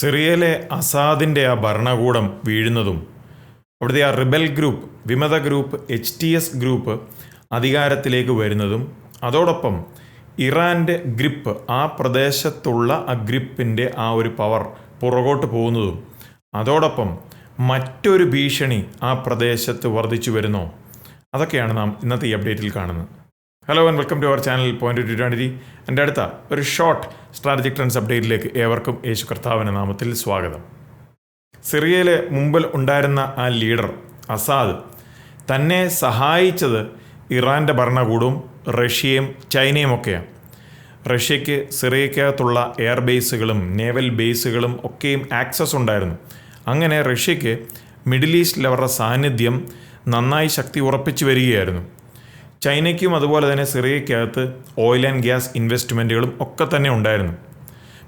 സിറിയയിലെ അസാദിന്റെ ആ ഭരണകൂടം വീഴുന്നതും അവിടുത്തെ ആ റിബൽ ഗ്രൂപ്പ് വിമത group H T S group അധികാരത്തിലേക്ക് വരുന്നതും അതോടൊപ്പം ഇറാന്റെ ഗ്രിപ്പ് ആ പ്രദേശത്തുള്ള ആ ഗ്രിപ്പിന്റെ ആ ഒരു പവർ പുറകോട്ട് പോകുന്നതും അതോടൊപ്പം മറ്റൊരു ഭീഷണി ആ പ്രദേശത്ത് വർദ്ധിച്ചു വരുന്നോ. അതൊക്കെയാണ് നാം ഇന്നത്തെ ഈ അപ്ഡേറ്റിൽ കാണുന്നത്. Hello and welcome to our channel point to twenty എന്റെ അടുത്ത ഒരു ഷോർട്ട് സ്ട്രാറ്റജിക് ട്രെൻഡ്സ് അപ്ഡേറ്റിലേക്ക് ഏവർക്കും യേശു കർത്താവിന്റെ നാമത്തിൽ സ്വാഗതം. സിറിയയിലെ മുമ്പിൽ ഉണ്ടായിരുന്ന ആ ലീഡർ അസാദ് തന്നെ സഹായിച്ചത് ഇറാന്റെ ഭരണകൂടവും റഷ്യയും ചൈനയും ഒക്കെയാണ്. റഷ്യയ്ക്ക് സിറിയക്കകത്തുള്ള എയർ ബേസുകളും നേവൽ ബേസുകളും ഒക്കെയും ആക്സസ് ഉണ്ടായിരുന്നു. അങ്ങനെ റഷ്യയ്ക്ക് മിഡിൽ ഈസ്റ്റിൽ അവരുടെ സാന്നിധ്യം നന്നായി ശക്തി ഉറപ്പിച്ചു വരികയായിരുന്നു. ചൈനയ്ക്കും അതുപോലെ തന്നെ സിറിയക്കകത്ത് ഓയിൽ ആൻഡ് ഗ്യാസ് ഇൻവെസ്റ്റ്മെന്റുകളും ഒക്കെ തന്നെ ഉണ്ടായിരുന്നു.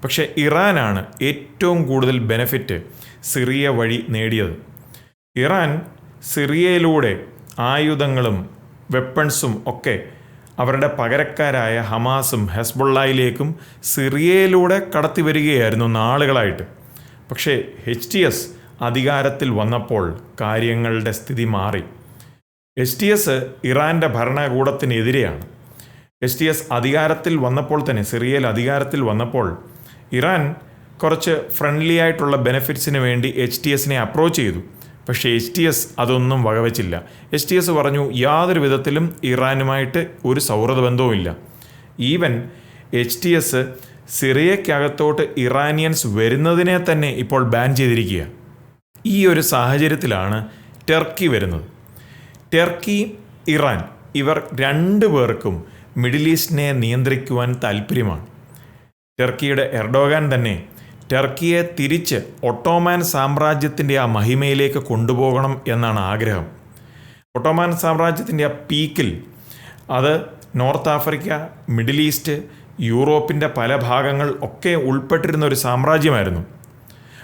പക്ഷേ ഇറാനാണ് ഏറ്റവും കൂടുതൽ ബെനഫിറ്റ് സിറിയ വഴി നേടിയത്. ഇറാൻ സിറിയയിലൂടെ ആയുധങ്ങളും വെപ്പൺസും ഒക്കെ അവരുടെ പകരക്കാരായ ഹമാസും ഹെസ്ബുള്ളയിലേക്കും സിറിയയിലൂടെ കടത്തി വരികയായിരുന്നു നാളുകളായിട്ട്. പക്ഷേ എച്ച് ടി എസ് അധികാരത്തിൽ വന്നപ്പോൾ കാര്യങ്ങളുടെ സ്ഥിതി മാറി. എച്ച് ടി എസ് ഇറാന്റെ ഭരണകൂടത്തിനെതിരെയാണ്. എസ് ടി എസ് അധികാരത്തിൽ വന്നപ്പോൾ തന്നെ സിറിയയിൽ അധികാരത്തിൽ വന്നപ്പോൾ ഇറാൻ കുറച്ച് ഫ്രണ്ട്ലി ആയിട്ടുള്ള ബെനിഫിറ്റ്സിന് വേണ്ടി എച്ച് ടി എസിനെ അപ്രോച്ച് ചെയ്തു. പക്ഷേ എച്ച് ടി എസ് അതൊന്നും വകവച്ചില്ല. എച്ച് ടി എസ് പറഞ്ഞു യാതൊരു വിധത്തിലും ഇറാനുമായിട്ട് ഒരു സൗഹൃദ ബന്ധവുമില്ല ഈവൻ എച്ച് ടി എസ് സിറിയക്കകത്തോട്ട് ഇറാനിയൻസ് വരുന്നതിനെ തന്നെ ഇപ്പോൾ ബാൻ ചെയ്തിരിക്കുക ഈ ഒരു സാഹചര്യത്തിലാണ് ടർക്കി വരുന്നത്. ടർക്കി ഇറാൻ ഇവർ രണ്ടു പേർക്കും മിഡിൽ ഈസ്റ്റിനെ നിയന്ത്രിക്കുവാൻ താല്പര്യമാണ് ടെർക്കിയുടെ എർഡോഗാൻ തന്നെ ടെർക്കിയെ തിരിച്ച് ഒട്ടോമാൻ സാമ്രാജ്യത്തിന്റെ ആ മഹിമയിലേക്ക് കൊണ്ടുപോകണം എന്നാണ് ആഗ്രഹം. ഒട്ടോമാൻ സാമ്രാജ്യത്തിന്റെ ആ പീക്കിൽ അത് നോർത്ത് ആഫ്രിക്ക മിഡിൽ ഈസ്റ്റ് യൂറോപ്പിന്റെ പല ഭാഗങ്ങൾ ഒക്കെ ഉൾപ്പെട്ടിരുന്ന ഒരു സാമ്രാജ്യമായിരുന്നു.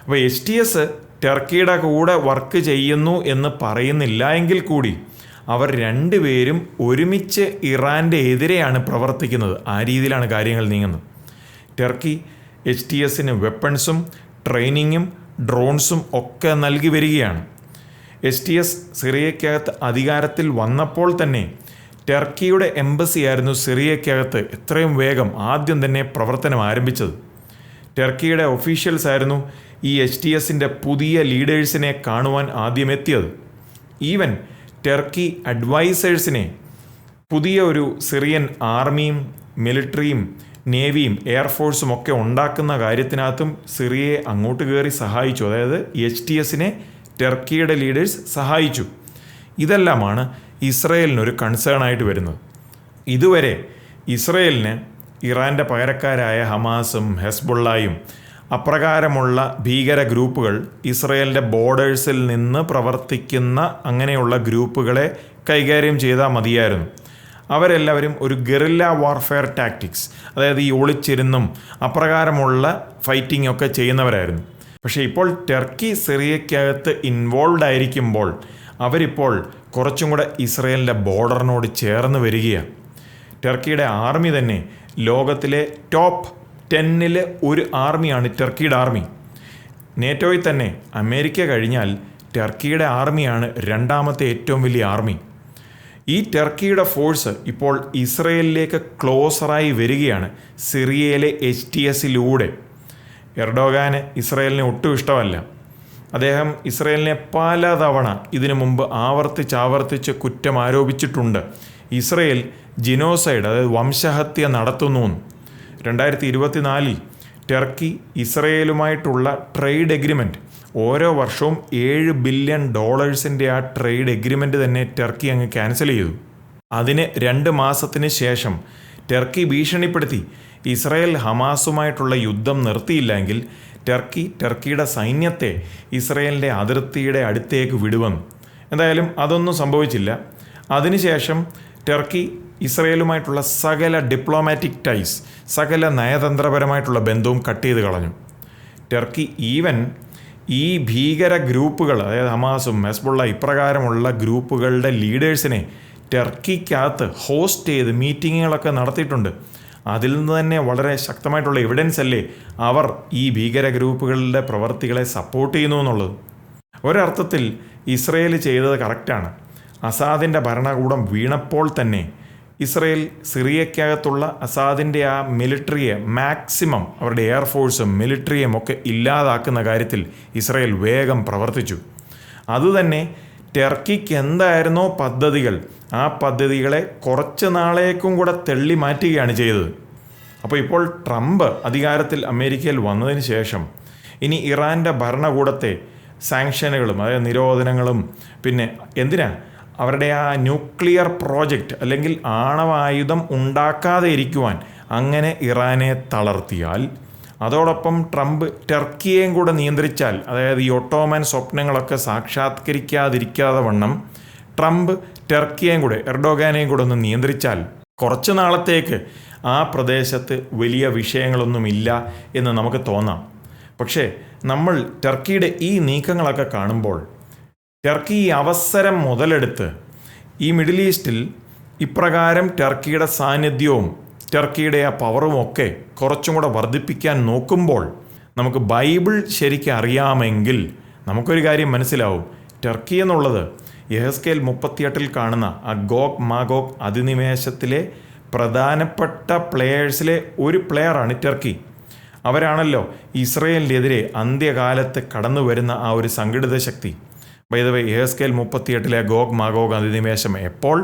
അപ്പോൾ എച്ച് ടി എസ് ടർക്കിയുടെ കൂടെ വർക്ക് ചെയ്യുന്നു എന്ന് പറയുന്നില്ല എങ്കിൽ കൂടി അവർ രണ്ടുപേരും ഒരുമിച്ച് ഇറാന്റെ എതിരെയാണ് പ്രവർത്തിക്കുന്നത്. ആ രീതിയിലാണ് കാര്യങ്ങൾ നീങ്ങുന്നത്. ടർക്കി എച്ച് ടി എസിന് വെപ്പൺസും ട്രെയിനിങ്ങും ഡ്രോൺസും ഒക്കെ നൽകി വരികയാണ്. എസ് ടി എസ് സിറിയക്കകത്ത് അധികാരത്തിൽ വന്നപ്പോൾ തന്നെ ടർക്കിയുടെ എംബസി ആയിരുന്നു സിറിയക്കകത്ത് എത്രയും വേഗം ആദ്യം തന്നെ പ്രവർത്തനം ആരംഭിച്ചത്. ടർക്കിയുടെ ഒഫീഷ്യൽസ് ആയിരുന്നു ഈ എച്ച് ടി എസിന്റെ പുതിയ ലീഡേഴ്സിനെ കാണുവാൻ ആദ്യം എത്തിയത്. ഈവൻ ടർക്കി അഡ്വൈസേഴ്സിനെ പുതിയ ഒരു സിറിയൻ ആർമിയും മിലിറ്ററിയും നേവിയും എയർഫോഴ്സും ഒക്കെ ഉണ്ടാക്കുന്ന കാര്യത്തിനകത്തും സിറിയയെ അങ്ങോട്ട് കയറി സഹായിച്ചു. അതായത് എച്ച് ടി എസിനെ ടർക്കിയുടെ ലീഡേഴ്സ് സഹായിച്ചു. ഇതെല്ലാമാണ് ഇസ്രയേലിനൊരു കൺസേൺ ആയിട്ട് വരുന്നത്. ഇതുവരെ ഇസ്രയേലിന് ഇറാന്റെ പകരക്കാരായ ഹമാസും ഹെസ്ബുള്ളയും അപ്രകാരമുള്ള ഭീകര ഗ്രൂപ്പുകൾ ഇസ്രയേലിന്റെ ബോർഡേഴ്സിൽ നിന്ന് പ്രവർത്തിക്കുന്ന അങ്ങനെയുള്ള ഗ്രൂപ്പുകളെ കൈകാര്യം ചെയ്താൽ മതിയായിരുന്നു. അവരെല്ലാവരും ഒരു ഗറില്ല വാർഫെയർ ടാക്ടിക്സ് അതായത് ഈ ഒളിച്ചിരുന്നും അപ്രകാരമുള്ള ഫൈറ്റിംഗ് ഒക്കെ ചെയ്യുന്നവരായിരുന്നു. പക്ഷേ ഇപ്പോൾ ടർക്കി സിറിയക്കകത്ത് ഇൻവോൾവ് ആയിരിക്കുമ്പോൾ അവരിപ്പോൾ കുറച്ചും കൂടെ ഇസ്രയേലിന്റെ ബോർഡറിനോട് ചേർന്ന് വരികയാണ്. ടർക്കിയുടെ ആർമി തന്നെ ലോകത്തിലെ ടോപ്പ് ടെന്നിൽ ഒരു ആർമിയാണ് ടർക്കിയുടെ ആർമി. നേറ്റോയിൽ തന്നെ അമേരിക്ക കഴിഞ്ഞാൽ ടർക്കിയുടെ ആർമിയാണ് രണ്ടാമത്തെ ഏറ്റവും വലിയ ആർമി. ഈ ടർക്കിയുടെ ഫോഴ്സ് ഇപ്പോൾ ഇസ്രയേലിലേക്ക് ക്ലോസറായി വരികയാണ് സിറിയയിലെ എച്ച് ടി എസിലൂടെ. എർഡോഗാന് ഇസ്രയേലിനെ ഒട്ടും ഇഷ്ടമല്ല. അദ്ദേഹം ഇസ്രയേലിനെ പലതവണ ഇതിനു മുമ്പ് ആവർത്തിച്ച് ആവർത്തിച്ച് കുറ്റം ആരോപിച്ചിട്ടുണ്ട്. ഇസ്രയേൽ ജിനോസൈഡ് അതായത് വംശഹത്യ നടത്തുന്നു രണ്ടായിരത്തി ഇരുപത്തിനാലിൽ ടർക്കി ഇസ്രയേലുമായിട്ടുള്ള ട്രേഡ് എഗ്രിമെന്റ് ഓരോ വർഷവും ഏഴ് ബില്യൺ ഡോളേഴ്സിന്റെ ആ ട്രേഡ് എഗ്രിമെന്റ് തന്നെ ടർക്കി അങ്ങ് ക്യാൻസൽ ചെയ്തു. അതിന് രണ്ട് മാസത്തിന് ശേഷം ടർക്കി ഭീഷണിപ്പെടുത്തി ഇസ്രയേൽ ഹമാസുമായിട്ടുള്ള യുദ്ധം നിർത്തിയില്ലെങ്കിൽ ടർക്കി ടർക്കിയുടെ സൈന്യത്തെ ഇസ്രയേലിന്റെ അതിർത്തിയുടെ അടുത്തേക്ക് വിടുവെന്ന്. എന്തായാലും അതൊന്നും സംഭവിച്ചില്ല. അതിനുശേഷം ടർക്കി ഇസ്രയേലുമായിട്ടുള്ള സകല ഡിപ്ലോമാറ്റിക് ടൈസ് സകല നയതന്ത്രപരമായിട്ടുള്ള ബന്ധവും കട്ട് ചെയ്ത് കളഞ്ഞു. ടർക്കി ഈവൻ ഈ ഭീകര ഗ്രൂപ്പുകൾ അതായത് ഹമാസും ഹെസ്ബുള്ള ഇപ്രകാരമുള്ള ഗ്രൂപ്പുകളുടെ ലീഡേഴ്സിനെ ടർക്കിക്കകത്ത് ഹോസ്റ്റ് ചെയ്ത് മീറ്റിങ്ങുകളൊക്കെ നടത്തിയിട്ടുണ്ട്. അതിൽ നിന്ന് തന്നെ വളരെ ശക്തമായിട്ടുള്ള എവിഡൻസ് അല്ലേ അവർ ഈ ഭീകര ഗ്രൂപ്പുകളുടെ പ്രവർത്തികളെ സപ്പോർട്ട് ചെയ്യുന്നു എന്നുള്ളത്? ഒരർത്ഥത്തിൽ ഇസ്രയേൽ ചെയ്തത് കറക്റ്റാണ് അസാദിന്റെ ഭരണകൂടം വീണപ്പോൾ തന്നെ ഇസ്രയേൽ സിറിയക്കകത്തുള്ള അസാദിന്റെ ആ മിലിറ്ററിയെ മാക്സിമം അവരുടെ എയർഫോഴ്സും മിലിറ്ററിയും ഒക്കെ ഇല്ലാതാക്കുന്ന കാര്യത്തിൽ ഇസ്രയേൽ വേഗം പ്രവർത്തിച്ചു. അതുതന്നെ ടർക്കിക്ക് എന്തായിരുന്നോ പദ്ധതികൾ ആ പദ്ധതികളെ കുറച്ച് നാളേക്കും കൂടെ തെള്ളി മാറ്റുകയാണ് ചെയ്തത്. അപ്പോൾ ഇപ്പോൾ ട്രംപ് അധികാരത്തിൽ അമേരിക്കയിൽ വന്നതിന് ശേഷം ഇനി ഇറാന്റെ ഭരണകൂടത്തെ സാങ്ഷനുകളും അതായത് നിരോധനങ്ങളും പിന്നെ എന്തിനാ അവരുടെ ആ ന്യൂക്ലിയർ പ്രോജക്റ്റ് അല്ലെങ്കിൽ ആണവായുധം ഉണ്ടാക്കാതെ ഇരിക്കുവാൻ അങ്ങനെ ഇറാനെ തളർത്തിയാൽ അതോടൊപ്പം ട്രംപ് ടർക്കിയെയും കൂടെ നിയന്ത്രിച്ചാൽ അതായത് ഈ ഒട്ടോമൻ സ്വപ്നങ്ങളൊക്കെ സാക്ഷാത്കരിക്കാതിരിക്കാതെ വണ്ണം ട്രംപ് ടർക്കിയെയും കൂടെ എർഡോഗാനെയും കൂടെ ഒന്ന് നിയന്ത്രിച്ചാൽ കുറച്ച് നാളത്തേക്ക് ആ പ്രദേശത്ത് വലിയ വിഷയങ്ങളൊന്നുമില്ല എന്ന് നമുക്ക് തോന്നാം. പക്ഷേ നമ്മൾ ടർക്കിയുടെ ഈ നീക്കങ്ങളൊക്കെ കാണുമ്പോൾ ടർക്കി ഈ അവസരം മുതലെടുത്ത് ഈ മിഡിൽ ഈസ്റ്റിൽ ഇപ്രകാരം ടർക്കിയുടെ സാന്നിധ്യവും ടർക്കിയുടെ ആ പവറും ഒക്കെ കുറച്ചും കൂടെ വർദ്ധിപ്പിക്കാൻ നോക്കുമ്പോൾ നമുക്ക് ബൈബിൾ ശരിക്കും അറിയാമെങ്കിൽ നമുക്കൊരു കാര്യം മനസ്സിലാവും. ടർക്കി എന്നുള്ളത് യഹസ്കേൽ മുപ്പത്തിയെട്ടിൽ കാണുന്ന ആ ഗോക് മാഗോക് അധിനിവേശത്തിലെ പ്രധാനപ്പെട്ട പ്ലെയേഴ്സിലെ ഒരു പ്ലെയറാണ് ടർക്കി. അവരാണല്ലോ ഇസ്രയേലിനെതിരെ അന്ത്യകാലത്ത് കടന്നു വരുന്ന ആ ഒരു സംഘടിത ശക്തി. വൈദവേ എഹസ്കേൽ മുപ്പത്തിയെട്ടിലെ ഗോഗ് മാഗോഗ് അധിനിവേശം എപ്പോൾ?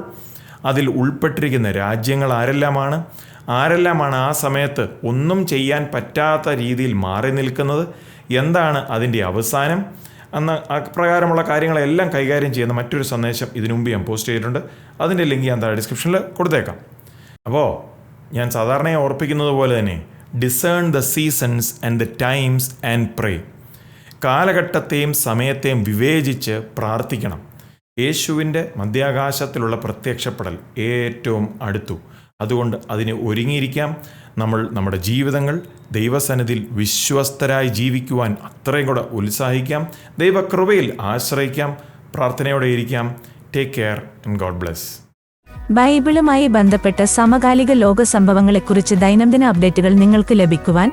അതിൽ ഉൾപ്പെട്ടിരിക്കുന്ന രാജ്യങ്ങൾ ആരെല്ലാമാണ്? ആരെല്ലാമാണ് ആ സമയത്ത് ഒന്നും ചെയ്യാൻ പറ്റാത്ത രീതിയിൽ മാറി നിൽക്കുന്നത്? എന്താണ് അതിന്റെ അവസാനം? അന്ന് അപ്രകാരമുള്ള കാര്യങ്ങളെല്ലാം കൈകാര്യം ചെയ്യുന്ന മറ്റൊരു സന്ദേശം ഇതിനുമുമ്പ് ഞാൻ പോസ്റ്റ് ചെയ്തിട്ടുണ്ട്. അതിന്റെ ലിങ്ക് ഞാൻ താഴെ ഡിസ്ക്രിപ്ഷനിൽ കൊടുത്തേക്കാം. അപ്പോൾ ഞാൻ സാധാരണയായി ഓർപ്പിക്കുന്നത് പോലെ തന്നെ discern the seasons and the times and pray കാലഘട്ടത്തെയും സമയത്തെയും വിവേചിച്ച് പ്രാർത്ഥിക്കണം. യേശുവിന്റെ മധ്യാകാശത്തിലുള്ള പ്രത്യക്ഷപ്പെടൽ ഏറ്റവും അടുത്തു. അതുകൊണ്ട് അതിന് ഒരുങ്ങിയിരിക്കാം. നമ്മൾ നമ്മുടെ ജീവിതങ്ങൾ ദൈവസന്നിധിയിൽ വിശ്വസ്തരായി ജീവിക്കുവാൻ അത്രയും കൂടെ ഉത്സാഹിക്കാം. ദൈവകൃപയിൽ ആശ്രയിക്കാം. പ്രാർത്ഥനയോടെ ഇരിക്കാം. Take care and God bless ബൈബിളുമായി ബന്ധപ്പെട്ട സമകാലിക ലോക സംഭവങ്ങളെക്കുറിച്ച് ദൈനംദിന അപ്ഡേറ്റുകൾ നിങ്ങൾക്ക് ലഭിക്കുവാൻ